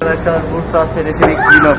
Arkadaşlar Bursa Teleferik Vlog.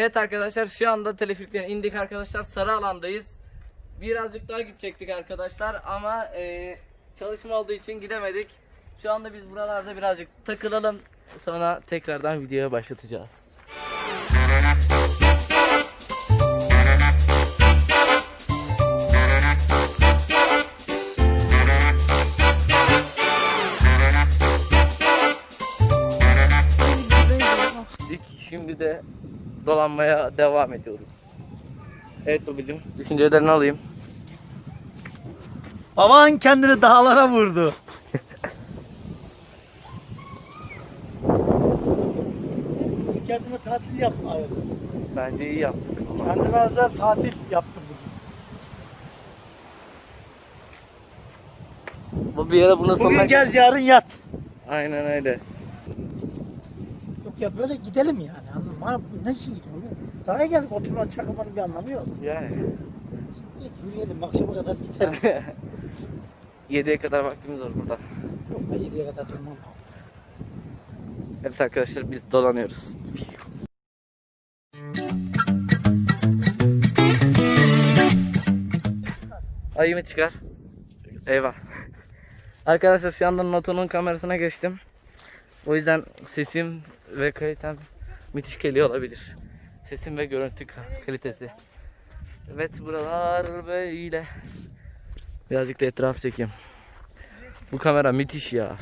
Evet arkadaşlar şu anda teleferikten indik arkadaşlar sarı alandayız. Birazcık daha gidecektik arkadaşlar ama e, çalışma olduğu için gidemedik. Şu anda biz buralarda birazcık takılalım. Sonra tekrardan videoya başlatacağız. Dolanmaya devam ediyoruz. Evet babacığım düşüncelerini alayım. Aman kendini dağlara vurdu. Kendime tatil yapma. Bence iyi yaptık. Kendime özel tatil yaptım bugün. Bu bir yere bunun sonuna... Bugün gez yarın yat. Aynen öyle. Yok ya böyle gidelim yani. Anladın mı? Ne için gidiyorum? Dağa geldik oturmanın çakılmanın bir anlamı yok. Yani. İlk yürüyelim akşama kadar gideriz. 7'ye kadar vaktimiz var burada. yok ben 7'ye kadar durmam. Evet arkadaşlar biz dolanıyoruz. Ayı mı çıkar? Eyvah. Arkadaşlar şu anda Noto'nun kamerasına geçtim. O yüzden sesim ve kalitem müthiş geliyor olabilir. Sesim ve görüntü ka- kalitesi. Evet buralar böyle. Birazcık da etraf çekeyim. Bu kamera müthiş ya.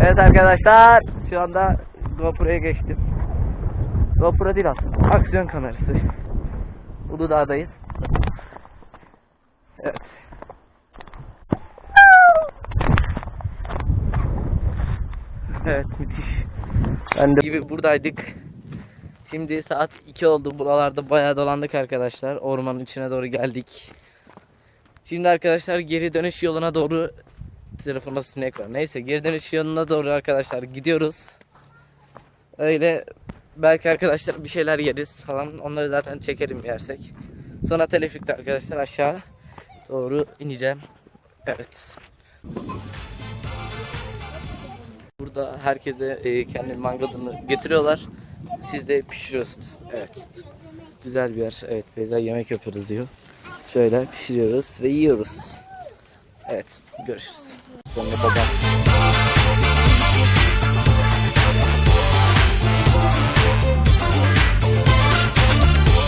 Evet arkadaşlar şu anda GoPro'ya geçtim. GoPro değil aslında. Aksiyon kamerası. Uludağ'dayız. Evet. Evet müthiş. Ben de gibi buradaydık. Şimdi saat 2 oldu. Buralarda bayağı dolandık arkadaşlar. Ormanın içine doğru geldik. Şimdi arkadaşlar geri dönüş yoluna doğru telefonda sinek var. Neyse geri dönüş yoluna doğru arkadaşlar gidiyoruz. Öyle belki arkadaşlar bir şeyler yeriz falan. Onları zaten çekerim yersek. Sonra telefikte arkadaşlar aşağı doğru ineceğim. Evet. Burada herkese e, kendi mangalını getiriyorlar. Siz de pişiriyorsunuz. Evet. Güzel bir yer. Evet Beyza yemek yapıyoruz diyor. Şöyle pişiriyoruz ve yiyoruz. Evet görüşürüz. Sonra babam.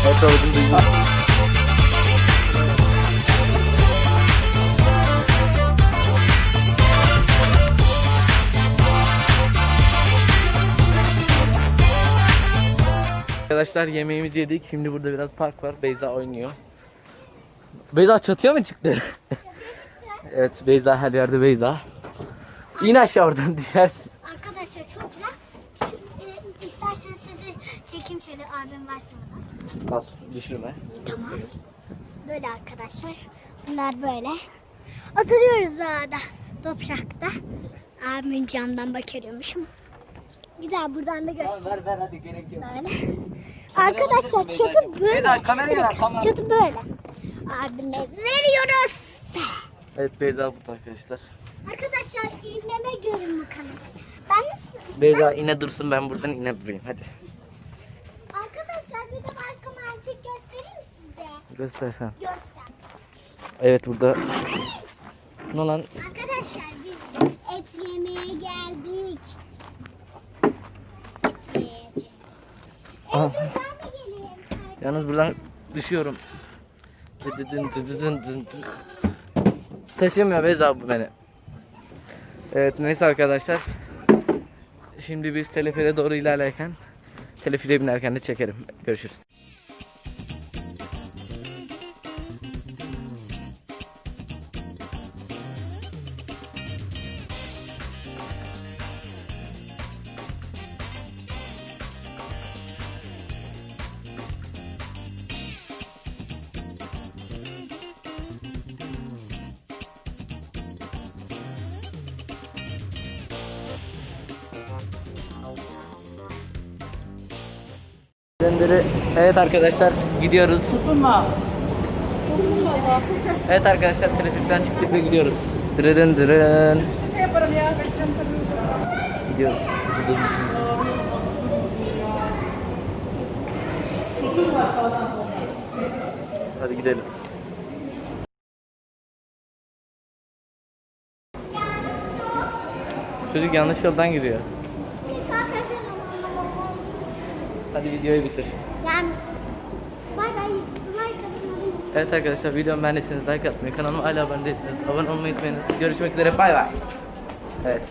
Evet babacım Arkadaşlar yemeğimizi yedik. Şimdi burada biraz park var. Beyza oynuyor. Beyza çatıya mı çıktı? evet Beyza her yerde Beyza. İn aşağı oradan düşersin. Arkadaşlar çok güzel. Şu, e, isterseniz sizi çekeyim şöyle abim versin bana. Al düşürme. Tamam. Böyle arkadaşlar. Bunlar böyle. Oturuyoruz dağda. Toprakta. Abimin camdan bakıyormuşum. Güzel buradan da göster. ver ver hadi gerek yok. Böyle. Arkadaşlar çatı böyle. Beyza, kamerayı Bir ver, tamam. Çatı böyle. Abimle veriyoruz. Evet Beyza burada arkadaşlar. Arkadaşlar iğneme görün bakalım. Ben Beyza ine dursun ben buradan ine durayım hadi. Arkadaşlar bir de başka mantık göstereyim size. Göstersen. Göster. Evet burada. Ne lan? Arkadaşlar biz Et yemeye geldik. Et yiyeceğiz. Geleyim. Yalnız buradan düşüyorum. Dıdıdın dıdıdın dın dın. Taşımıyor Beyza bu beni. Evet neyse arkadaşlar. Şimdi biz telefere doğru ilerlerken telefere binerken de çekerim. Görüşürüz. Döndürü. Evet arkadaşlar gidiyoruz. Tutunma. Evet arkadaşlar trafikten çıktık ve gidiyoruz. Dırın dırın. şey yaparım ya. Gidiyoruz. Dırın. Hadi gidelim. Çocuk yanlış yoldan gidiyor. Misafir falan Hadi videoyu bitir. Yani bay bay. Like. Evet arkadaşlar videomu beğendiyseniz like atmayı, kanalıma hala abone değilseniz abone olmayı unutmayınız. Görüşmek üzere bay bay. Evet.